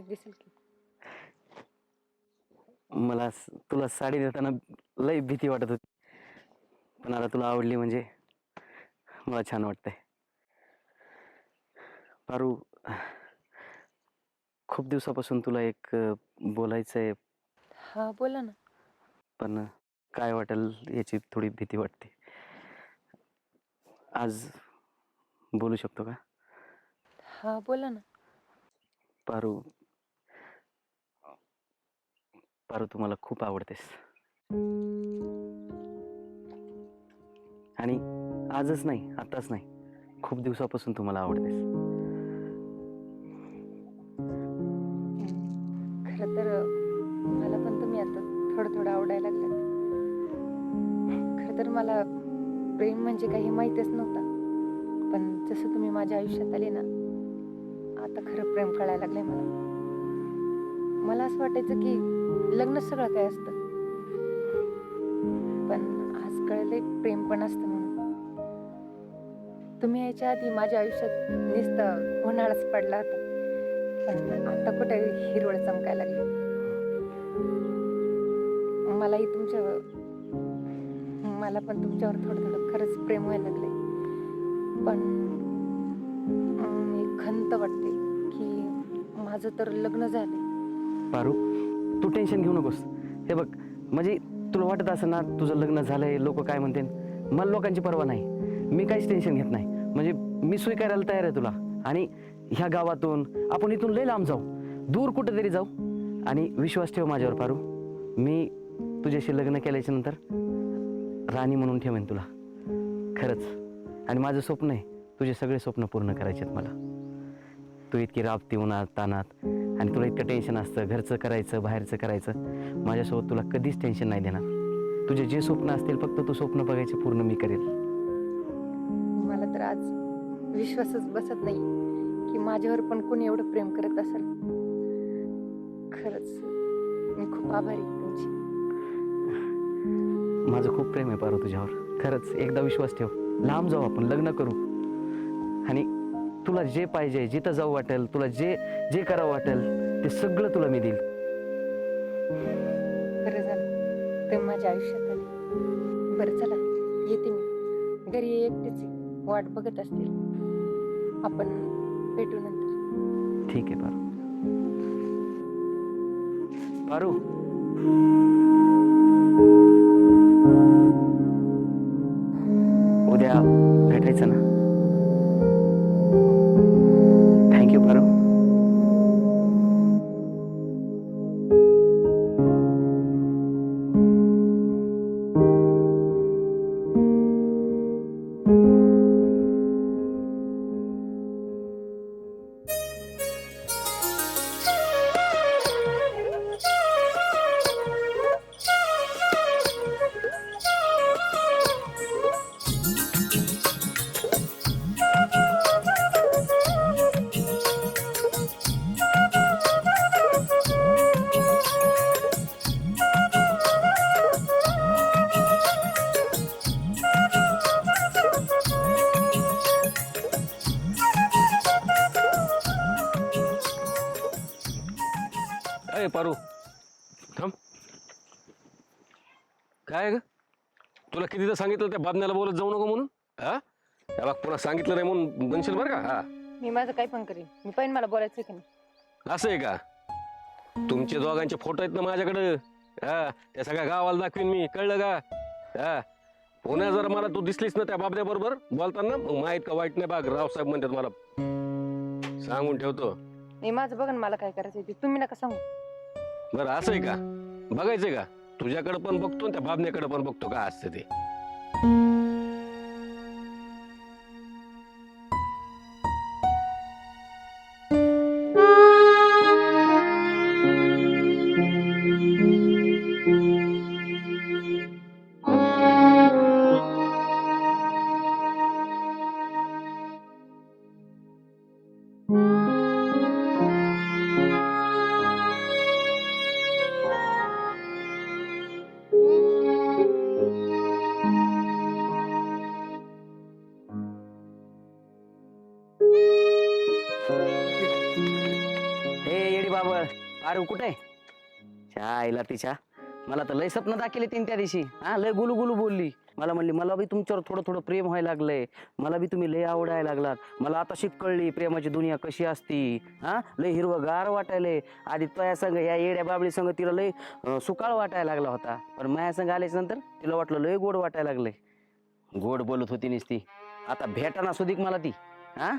दिसेल की. मला स- तुला साडी देताना लई भीती वाटत होती. पण आता तुला आवडली म्हणजे मला छान वाटतंय. पारू खूप दिवसापासून तुला एक अ, बोलायचं आहे हा बोला ना. पण काय वाटेल याची थोडी भीती वाटते. आज बोलू शकतो का? हा बोला ना. पारू पारू तू मला खूप आवडतेस. आणि आजच नाही आताच नाही. खूप दिवसापासून तुम्हाला आवडतेस. खरं तर मला पण तुम्ही आता थोडं थोडं आवडायला लागलं खरं तर मला प्रेम म्हणजे काही माहीतच नव्हतं. पण जसं तुम्ही माझ्या आयुष्यात आले ना आता खरं प्रेम कळायला लागलंय मला. मला असं वाटायचं की लग्न सगळं काय असतं. पण आज कळले प्रेम पण असतं म्हणून. तुम्ही याच्या आधी माझ्या आयुष्यात नुसतं उन्हाळाच पडला होता. पण आता कुठे हिरवळ चमकायला लागली. मलाही तुमच्यावर मला पण तुमच्यावर थोडं थोडं खरंच प्रेम व्हायला लागले पण खंत वाटते की माझं तर लग्न झालं पारू तू टेन्शन घेऊ नकोस. हे बघ म्हणजे तुला वाटत असं ना तुझं लग्न झालंय लोक काय म्हणते मला लोकांची पर्वा नाही. मी काहीच टेन्शन घेत नाही. म्हणजे मी स्वीकारायला तयार आहे तुला. आणि ह्या गावातून आपण इथून लय लांब जाऊ. दूर कुठेतरी जाऊ. आणि विश्वास ठेव माझ्यावर पारू मी तुझ्याशी लग्न केल्याच्यानंतर राणी म्हणून ठेवेन तुला. खरंच. आणि माझं स्वप्न आहे तुझे सगळे स्वप्न पूर्ण करायचे आहेत मला. तू इतकी राबती उन्हात तानात. आणि तुला इतकं टेन्शन असतं घरचं करायचं बाहेरचं करायचं. माझ्यासोबत तुला कधीच टेन्शन नाही देणार. तुझे जे स्वप्न असतील फक्त तू स्वप्न बघायचे पूर्ण मी करेल. मला तर आज विश्वासच बसत नाही की माझ्यावर पण कोणी एवढं प्रेम करत असेल. खरंच मी खूप आभारी तुमची. माझं खूप प्रेम आहे पारू तुझ्यावर. खरंच एकदा विश्वास ठेव. लांब जाऊ आपण लग्न करू. तुला जे पाहिजे जिथं जाऊ वाटेल तुला जे जे करावं वाटेल ते सगळं तुला मी देईल बरं झालं. ते माझ्या आयुष्यात आले. बरं चला. येते मी. घरी एकटीच. वाट बघत असतील. आपण भेटू नंतर. ठीक आहे पारू पारू अय पारू थांब. काय ग? तुला कितीदा सांगितलं त्या बातम्याला बोलत जाऊ नको म्हणून? हा? बघ पुन्हा सांगितलं नाही म्हणून बनशील बरं का? हा. मी माझं काही पण करीन. मी पण मला बोलायचं की नाही. असं आहे का? तुमचे दोघांचे फोटो आहेत ना माझ्याकडं? हा त्या सगळ्या गावाला दाखवीन मी. कळलं का? हा. पुन्हा जर मला तू दिसलीस ना त्या बाबद्या बरोबर बोलताना मग माहीत का वाईट नाही बाग रावसाहेब म्हणतात मला. सांगून ठेवतो. मी माझं बघा ना मला काय करायचं ते. तुम्ही नका सांगू. बरं असं आहे का? बघायचंय का? तुझ्याकडे पण बघतो आणि त्या बाबण्याकडे पण बघतो का? असतं ते. तिच्या मला तर लय स्वप्न दाखवले तीन त्या दिवशी. हा लय गुलू गुलू बोलली. मला म्हणली मला बी तुमच्यावर थोडं थोडं प्रेम व्हायला लागलंय. मला बी तुम्ही लय आवडायला लागलात. मला आता शिक कळली प्रेमाची दुनिया कशी असती. हा लय हिरवगार वाटायले. आधी तया संग या येड्या बाबळी संग तिला लय सुकाळ वाटायला लागला होता. पण माया संग आल्याच्यानंतर तिला वाटलं लय गोड वाटायला लागलंय. गोड बोलत होती नुसती. आता भेटाना सुधीक मला ती. हा?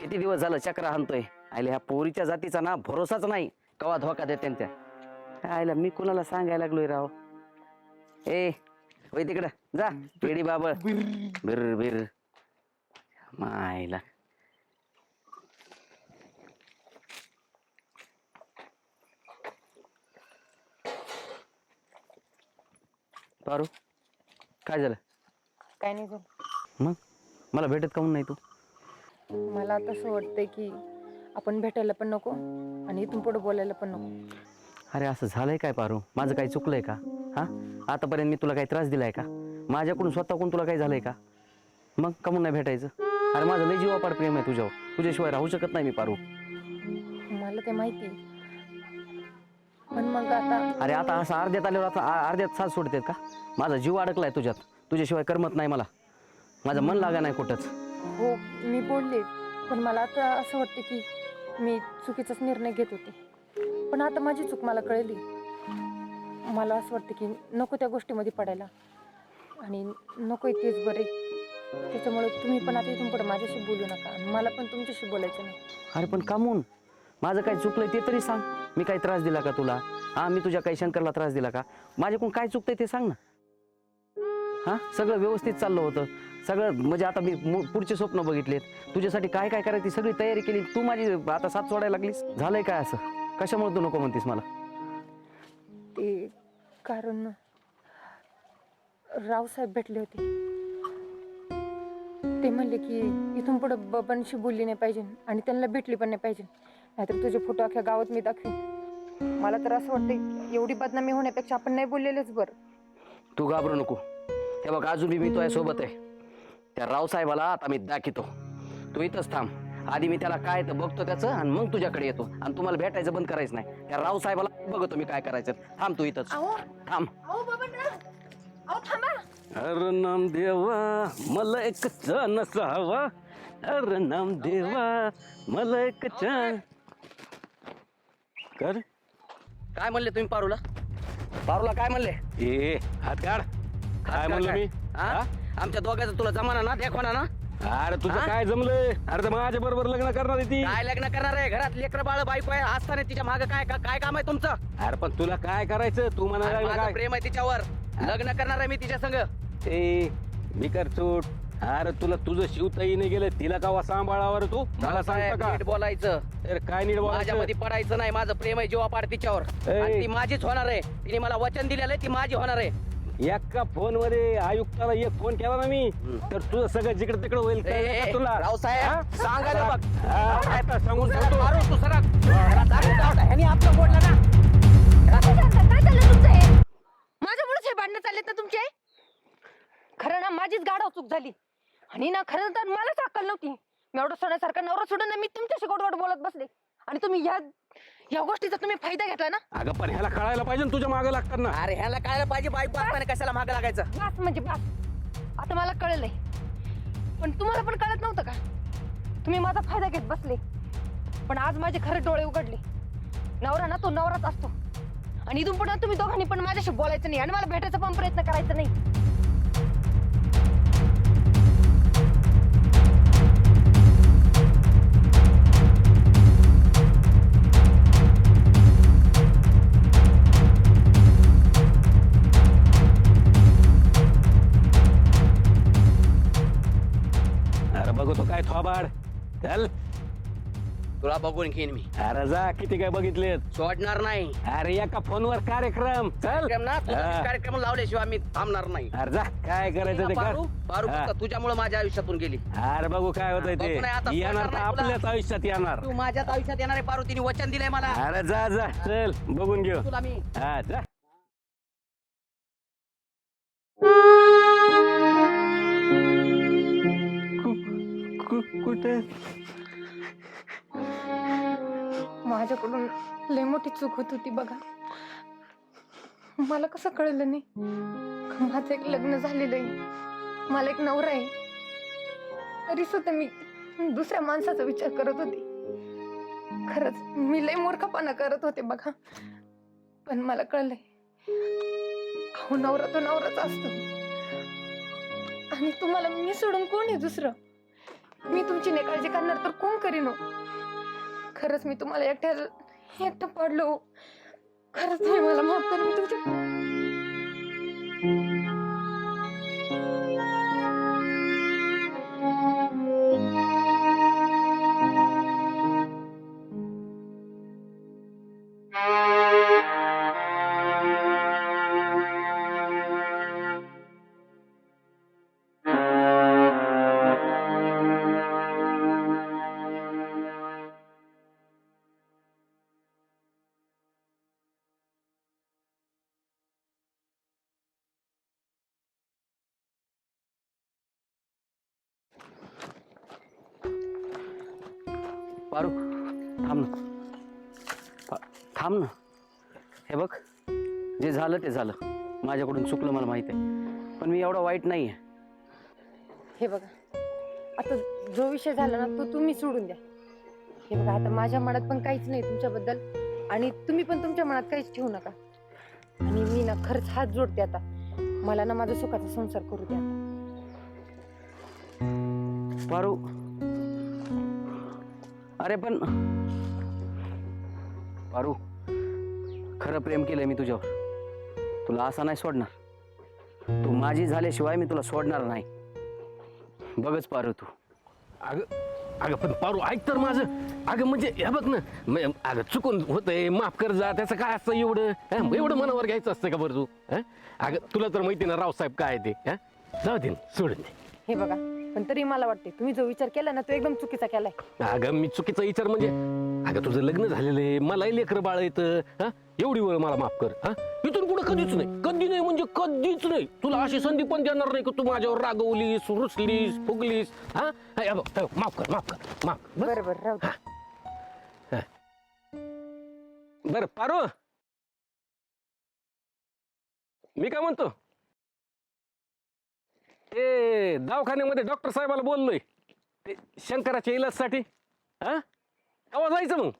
किती दिवस झालं चक्र हाणतोय. आले ह्या पोरीच्या जातीचा ना भरोसाच नाही. कवा धोका देते त्या. आयला मी कुणाला सांगायला लागलोय राव? ए होय तिकडं. जा पेडी बाबळ. बिर बिर मायला. पारू काय झालं? काय नाही झालं. मग? मला भेटत काऊन नाही तू? मला आता असं वाटतंय की आपण भेटायला पण नको आणि इथून पुढे बोलायला पण नको. अरे असं झालंय काय पारू? माझं काही चुकलंय का? हा? आतापर्यंत मी तुला काही त्रास दिलाय का? माझ्याकडून स्वतःकडून तुला काही झालंय का? मग कमून नाही भेटायचं. अरे माझं लय जीवापाड प्रेम आहे तुझ्यावर. तुझ्याशिवाय राहू शकत नाही मी पारू. मला ते माहिती पण मग आता अरे आता असं अर्ध्यात आल्यावर आता आ- अर्ध्यात साथ सोडतेत का? माझा जीव अडकलाय तुझ्यात. तुझ्याशिवाय करमत नाही मला. माझं मन लागा नाही कुठंच. हो मी बोलले. पण मला आता असं वाटतं की मी चुकीचाच निर्णय घेत होते. पण आता माझी चूक मला कळली. मला असं वाटतं की नको त्या गोष्टीमध्ये पडायला. आणि नको तेच बरे त्याच्यामुळे तुम्ही पण आता इथून पुढे माझ्याशी बोलू नका. आणि मला पण तुमच्याशी बोलायचं नाही. अरे पण कामून माझं काय चुकलंय ते तरी सांग. मी काही त्रास दिला का तुला? हा मी तुझ्या काही शंकरला त्रास दिला का? माझ्याकडून काय चुकतंय ते सांग ना. हा सगळं व्यवस्थित चाललं होतं. सगळं म्हणजे आता मी मु- पुढचे स्वप्न बघितलेत. तुझ्यासाठी काय काय करायची सगळी तयारी केली. तू माझी आता साथ सोडायला लागलीस. झालंय काय असं? कशामुळे तू नको म्हणतीस मला? ते कारण रावसाहेब भेटले होते. ते म्हणले की इथून पुढे बबांशी बोलली नाही पाहिजे आणि त्यांना भेटली पण नाही पाहिजे. नाहीतर तुझे फोटो अख्ख्या गावात मी दाखवीन. मला तर असं वाटतं एवढी बदनामी होण्यापेक्षा आपण नाही बोललेलेच बरं. तू घाबरू नको. हे बघ अजून बी मी तुझ्या सोबत आहे. त्या रावसाहेबाला आता मी दाखवतो. तू इथंच थांब. आधी मी त्याला काय तर बघतो त्याचं आणि मग तुझ्याकडे येतो. आणि तुम्हाला भेटायचं बंद करायचं नाही. त्या रावसाहेबाला बघतो मी काय करायचं. थांब तू इथंच. अहो थांब. अहो बाबा अहो थांबा. अरे नाम देवा मला एक छान हवा अरे नाम देवा मला एक छान कर. काय म्हणले तुम्ही पारूला? पारूला काय म्हणले? ए हात काढ काय म्हणलं मी? हा? आमच्या दोघांचा तुला जमाना ना देखवाना ना? अरे तुझं हा? काय जमलंय? अरे तर माझ्या बरोबर लग्न करणार आहे ती. काय लग्न करणार आहे? घरात लेकर बाळ बायको आहे असताना तिच्यामागे काय का- काय काम आहे तुमचं? अरे पण तुला काय करायचं? तू लागला माझं काय? प्रेम आहे तिच्यावर. लग्न करणार आहे मी तिच्या संग. ए मी कर चूट अरे तुला तुझं शिवताईने गेलं तिला कावा सांभाळावर तू? मला सांगता नीट का बोलायचं. अरे काय नीट बोलायचं? माझ्यामध्ये पडायचं नाही. माझं प्रेम आहे जीवापाड तिच्यावर. ए. आणि ती माझीच होणार आहे. तिने मला वचन दिलेलं आहे ती माझी होणार आहे. एका फोनमध्ये आयुक्ताला एक फोन केला ना मी तर तुझं सगळं जिकडे तिकडे होईल ए, कळलं ए, का तुला रावसाहेब, हा? सांगायला बघ. हा, आता सांगून सरक, ठेवतो. मारू तू सरक. ह्यानी आपलं बोललं ना. काय झालं? काय झालं तुमचं हे? माझ्यामुळेच हे भांडणं चालले तर तुमचे? खरं ना माझीच गाढव चूक झाली. आणि ना खरं तर मलाच अक्कल नव्हती. मी एवढं सोन्यासारखा नवरा सोडून ना मी तुमच्याशी गोड गोड बोलत बसले. आणि तुम्ही ह्या या गोष्टीचा तुम्ही फायदा घेतला ना? अगं पण ह्याला कळायला पाहिजे ना तुझ्या मागं लागताना. अरे ह्याला काय पाहिजे बाईक पाहताना कशाला मागे लागायचं? बास म्हणजे बास. आता मला कळलंय पण तुम्हाला पण कळत नव्हतं का? तुम्ही माझा फायदा घेत बसले. पण आज माझे खरे डोळे उघडले. नवरा ना तो नवराच असतो. आणि इथून पुढे तुम्ही दोघांनी पण माझ्याशी बोलायचं नाही आणि मला भेटायचा पण प्रयत्न करायचा नाही. बघून घेईन मी. अरे जा किती काय बघितलेत? सोडणार नाही. अरे एका फोनवर कार्यक्रम. चल. कार्यक्रम ना? तुझा हा. कार्यक्रम लावल्याशिवाय मी थांबणार नाही. अरे जा काय करायचं ते पारू? पारू कर हा. फक्त तुझ्यामुळे माझ्या आयुष्यातून गेली. अरे बघू काय होतंय ते. नाही, आता येणार सोडणार नाही. आपल्याच आयुष्यात येणार. तू माझ्याच आयुष्यात येणार आहे पारू. तिने वचन दिलंय मला. अरे जा जा. चल बघून घेऊ. तुला मी. हा जा. कुठे? माझ्याकडून लय मोठी चूक होत होती बघा. मला कसं कळलं नाही. माझं एक लग्न झालेलं आहे. मला एक नवरा आहे. तरी सुद्धा मी दुसऱ्या माणसाचा विचार करत होते. खरंच मी लय मूर्खपणा करत होते बघा. पण मला कळलंय. अहो नवरा तो नवराच असतो. आणि तुम्हाला मी सोडून कोण आहे दुसरं? मी तुमची नेकाळजी करणार तर कोण करीन हो? खरंच मी तुम्हाला एकट्या एकटं पडलो. खरंच तुम्ही मला माफ करा मी तुमच्या पारू थांब ना. थांब ना. हे बघ जे झालं ते झालं. माझ्याकडून चुकलं मला माहिती आहे. पण मी एवढा वाईट नाही आहे. हे बघा आता जो विषय झाला ना तो तुम्ही सोडून द्या. हे बघा आता माझ्या मनात पण काहीच नाही तुमच्याबद्दल. आणि तुम्ही पण तुमच्या मनात काहीच ठेवू नका. आणि मी ना खरंच हात जोडते आता. मला ना माझा सुखाचा संसार करू द्या. पारू अरे पण पारू खरं प्रेम केलंय मी तुझ्यावर. तुला असा नाही सोडणार. तू माझी झाल्याशिवाय मी तुला सोडणार नाही. बघच पारू तू. अगं अगं पण पारू ऐक तर माझं. अगं म्हणजे हे बघ ना म- अगं चुकून होतंय माफ कर जा त्याचं काय असतं एवढं? हं? एवढं मनावर घ्यायचं असतं का बरं तू? हं? अगं तुला तर माहिती ना रावसाहेब काय आहे ते हं? जाऊ दे ना, सोडून दे. हे बघा पण तरी मला वाटते तुम्ही जो विचार केला ना तो एकदम चुकीचा केलाय. अगं मी चुकीचा विचार म्हणजे? अगं तुझं लग्न झालेलं आहे मलाही लेकर बाळ येतं हा? एवढी वेळ मला माफ कर हा? इथून पुढे कधीच नाही कधी नाही म्हणजे कधीच नाही. तुला अशी संधी पण देणार नाही की तू माझ्यावर रागवलीस रुसलीस फुगलीस हा? बघ, हे बघ, माफ कर माफ कर माफ बस. बरं बरं राहू द्या. बरं पारो मी काय म्हणतो? ते दवाखान्यामध्ये डॉक्टर साहेबाला बोललोय. ते शंकराच्या इलाजसाठी हा? केव्हा जायचं मग?